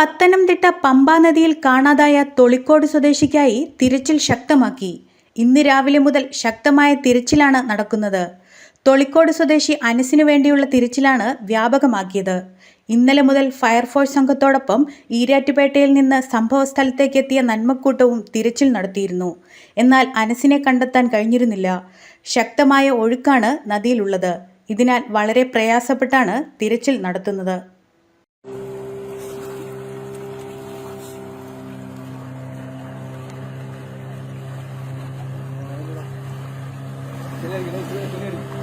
പത്തനംതിട്ട പമ്പാ നദിയിൽ കാണാതായ തൊളിക്കോട് സ്വദേശിക്കായി തിരച്ചിൽ ശക്തമാക്കി. ഇന്ന് രാവിലെ മുതൽ ശക്തമായ തിരച്ചിലാണ് നടക്കുന്നത്. തൊളിക്കോട് സ്വദേശി അനസിനു വേണ്ടിയുള്ള തിരച്ചിലാണ് വ്യാപകമാക്കിയത്. ഇന്നലെ മുതൽ ഫയർഫോഴ്സ് സംഘത്തോടൊപ്പം ഈരാറ്റുപേട്ടയിൽ നിന്ന് സംഭവ സ്ഥലത്തേക്കെത്തിയ നന്മക്കൂട്ടവും തിരച്ചിൽ നടത്തിയിരുന്നു. എന്നാൽ അനസിനെ കണ്ടെത്താൻ കഴിഞ്ഞിരുന്നില്ല. ശക്തമായ ഒഴുക്കാണ് നദിയിലുള്ളത്. ഇതിനാൽ വളരെ പ്രയാസപ്പെട്ടാണ് തിരച്ചിൽ നടത്തുന്നത്. Güle güle güle güle.